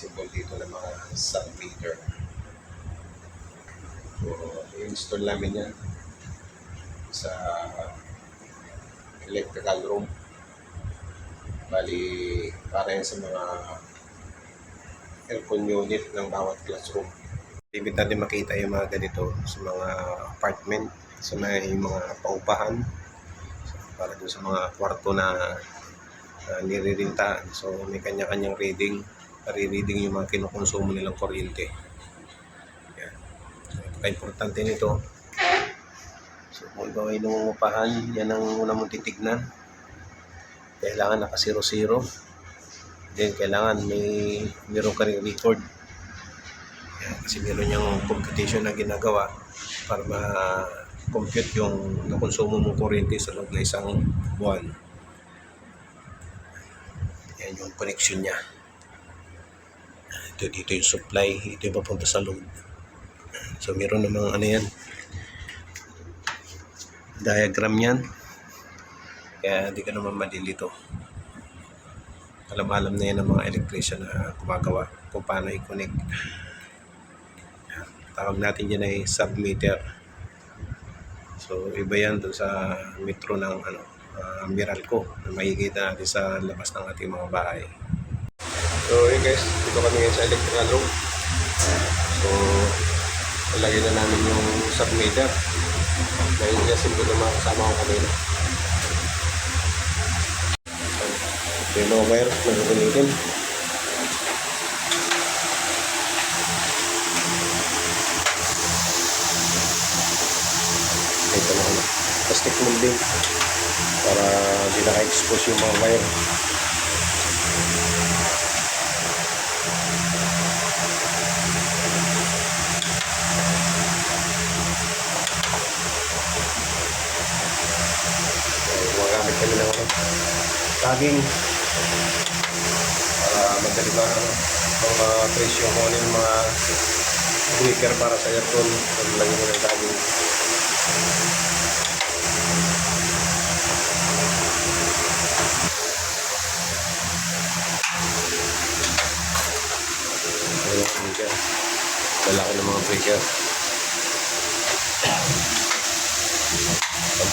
inasimbol dito ng mga submeter. So, i-install namin yan sa electrical room. Bali, para sa mga aircon unit ng bawat classroom. Ibig natin makita yung mga ganito sa mga apartment, sa mga, yung mga paupahan, so, para dun sa mga kwarto na uh, niririntahan. So may kanya-kanyang reading, pare-reading yung mga kinukonsumo nilang kuryente. Yan. So, importante nito. So kung ikaw ay nangungupahan, yan ang una mong titignan. Kailangan naka 0 Then kailangan may meron ka ring record. Yan, kasi meron yung computation na ginagawa para ma-compute yung nakonsumo mong kuryente sa loob na isang buwan. Yan yung connection niya. Ito dito yung supply, ito yung papunta sa load. So meron namang ano yan, diagram yan. Kaya hindi ka naman madilito. Alam-alam na yan ng mga electrician na gumagawa kung paano i-connect. Tawag natin yan ay submeter. So iba yan dun sa metro ng ano, uh, Meralco na makikita natin sa labas ng ating mga bahay. So yun guys, dito kami ngayon sa electrical room. So ilagay na namin yung submeter. Dahil niya simple na mga kasama ko kanina. Ito yung mga wire na gagamitin. Ito na ano, plastic molding para hindi naka-expose yung mga wire. Tagging para madali ba ano, mga presyo kung ano yung mga breaker para sa aircon kung lagyan mo ng breaker. Lalaki ng mga breaker.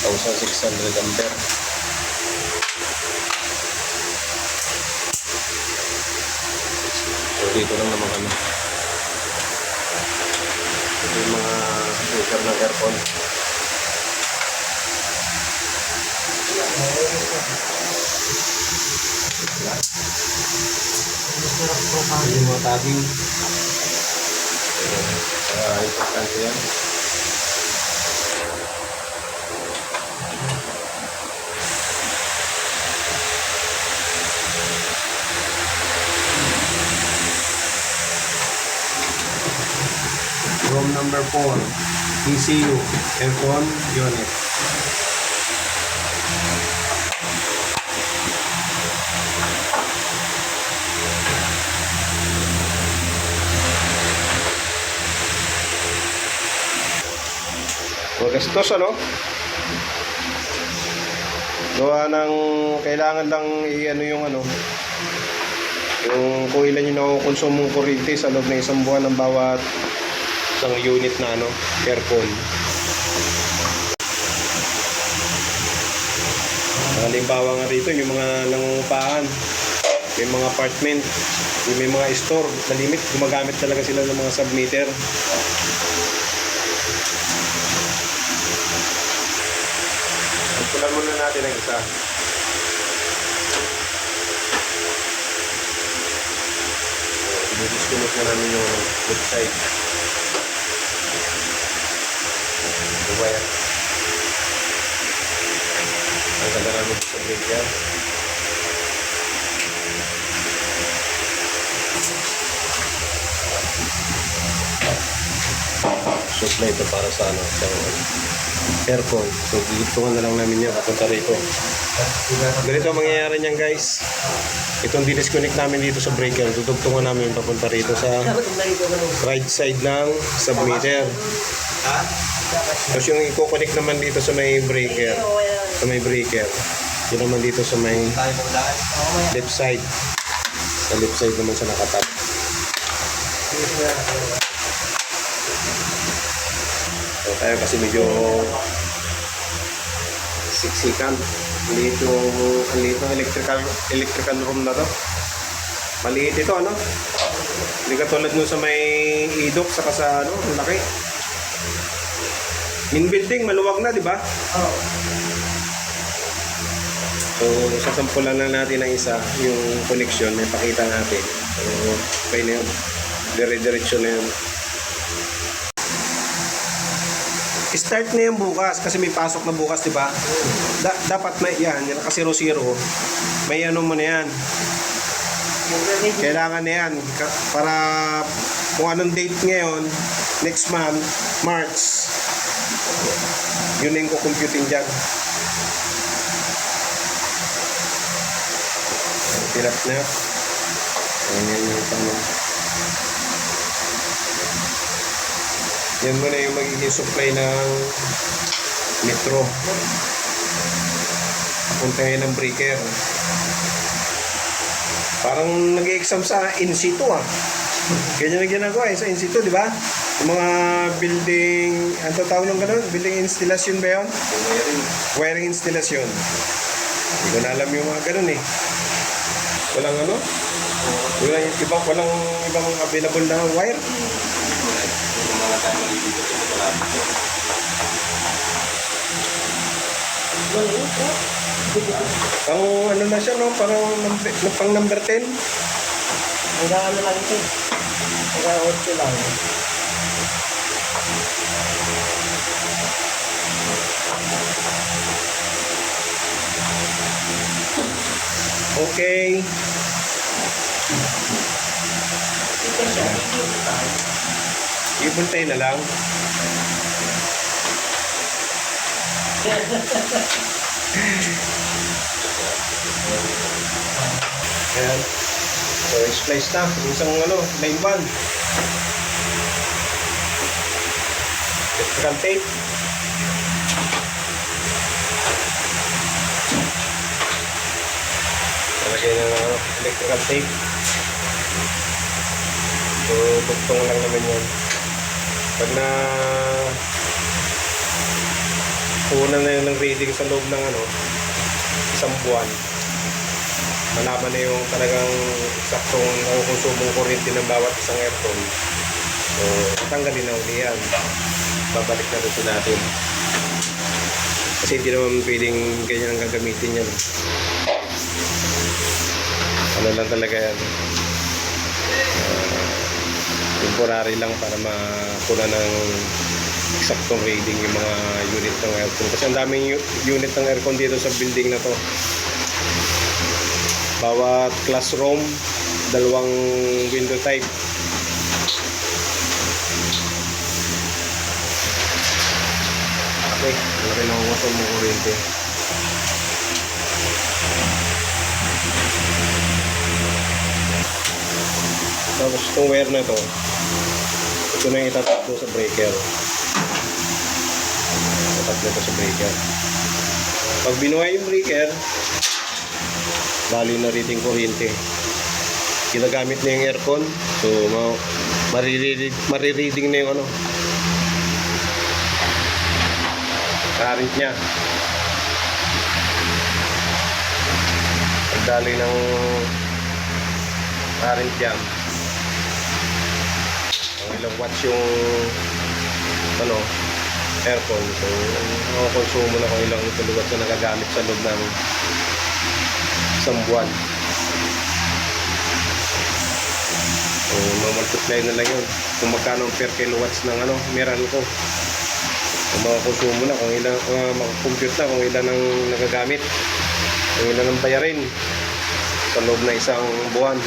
1,600 ampere. So dito lang naman kami. Ito yung mga breaker ng aircon. Ito yung mga tagging. Ayan. Uh, importante yan. Room number 4, ECU, aircon unit. Magastos ano? Gawa ng kailangan lang i-ano yung ano yung kung ilan yung nakukonsumong kuryente sa loob ng isang buwan ng bawat isang unit na ano, aircon. Halimbawa nga rito, yung mga nangungupahan, may mga apartment, yung may mga store, na limit, gumagamit talaga sila ng mga submeter. Pagpulan muna natin ang isa. I-disconnect na namin yung website. Yung wire. Ang ganda namin sa breaker. Supply ito para sa ano, sa aircon. So, dito na lang namin yan kapunta rito. Ganito ang mangyayari niyan guys. Itong disconnect namin dito sa breaker, tutugtungan namin yung papunta rito sa right side ng submeter. Tapos yung i-connect naman dito sa may breaker, sa may breaker. Yun naman dito sa may left side. Sa left side naman siya nakatap. So tayo kasi medyo siksikan. Maliit yung, ang liit ng electrical, electrical room na to. Maliit ito, ano? Hindi katulad nun sa may idok, saka sa ano, laki. Main building, maluwag na, di ba? Oo. So, sasampulan lang natin ng isa, yung connection, may pakita natin. So, okay na yun. Dire-diretso na yun. Start na yan bukas kasi may pasok na bukas, di ba? Da- dapat may yan, yan kasi 00. May ano mo na yan. Kailangan na yan para kung anong date ngayon, next month, March, yun na yung kukumputin dyan. Hirap na. Ayan yung tanong. Yan muna yung magiging supply ng metro. Punta ngayon ng breaker. Parang nag-exam sa in situ ah. Ganyan ang ginagawa eh, sa in situ, di ba? Mga building, ano tawag ng ganun? Building installation ba yun? Wiring. Wiring installation. Hindi ko na alam yung mga ganun eh. Walang ano? Walang ibang, walang ibang available na wire. Pang ano na siya no? Parang number, pang number 10. Hanggang ano lang ito. Hanggang 8 lang. Okay. Ibuntay na lang. Ayan. So, splice na. Isang ano, line 1. Electrical tape. Na ng ano, electrical tape. So, bugtong lang naman yan. Pag na una na yun ng reading sa loob ng ano, isang buwan, malaman na yung talagang saktong nakukonsumong kuryente ng bawat isang aircon. So, tanggalin na uli yan. Babalik na rin natin. Kasi hindi naman pwedeng ganyan ang gagamitin yan. Ano lang talaga yan. Ah, temporary lang para makuna ng eksaktong reading yung mga unit ng aircon. Kasi ang daming unit ng aircon dito sa building na to. Bawat classroom, dalawang window type. Okay, wala rin ako waso mo kuryente. Tapos itong wire na to, ito na yung itatap doon sa breaker. Itatap nito sa breaker. Pag binuhay yung breaker, bali na reading kuryente. Ginagamit na yung aircon, so ma marireading, marireading na yung ano, current niya. Pagdali ng current jam, ilang watts yung ano, aircon. So, ang konsumo na kung ilang kilowatts na nagagamit sa loob ng isang buwan. So, mamultiply na lang yun. Kung magkano per kilowatts ng ano, meron ko. Kung mga konsumo na, kung ilan, uh, compute na kung ilan ang nagagamit. Kung ilan ang bayarin sa loob ng isang buwan.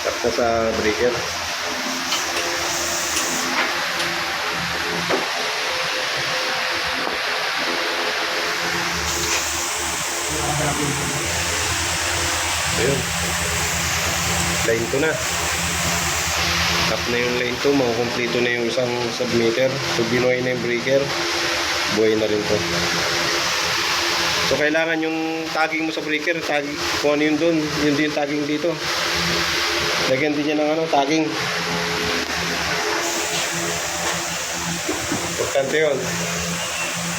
Na sa breaker. Ayun. Line 2 na. Tap na yung line 2, makukumplito na yung isang submeter. So, binuhay na yung breaker. Buhay na rin to. So, kailangan yung tagging mo sa breaker, tag, kung ano yun dun, yun din yung tagging dito. Lagyan din niya ng ano, tagging. Importante yun.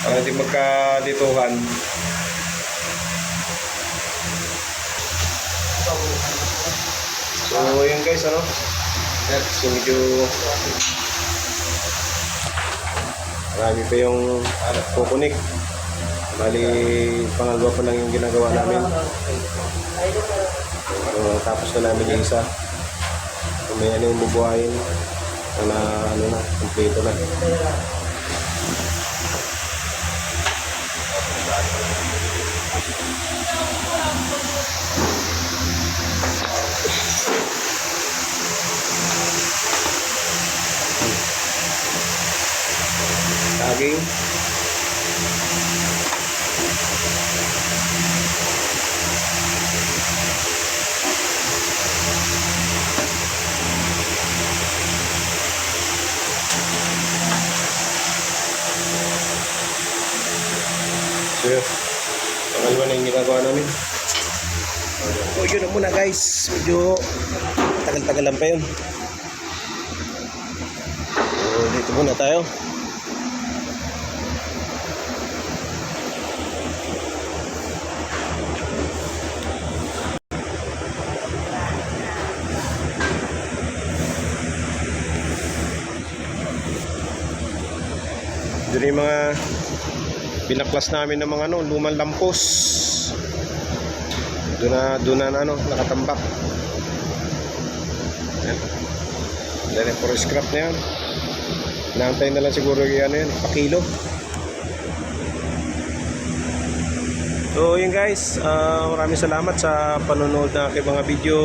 Para hindi magkadituhan. So, yun guys, ano? So, medyo marami pa yung uh, kukunik. Bali, pangalawa pa lang yung ginagawa namin. So, tapos na namin yung isa. So, may ano yung bubuhayin. Na, ano na, kompleto na. Tagging. Muna guys. Medyo tagal-tagal lang pa yun. So, dito muna tayo. Doon yung mga pinaklas namin ng mga ano, lumang lampos. Doon na, doon na ano, nakatambak. Yan. Dahil puro scrap na yan. Inaantay na lang siguro ano yan, pakilo. So yun guys, ah, maraming salamat sa panonood ng aking mga video.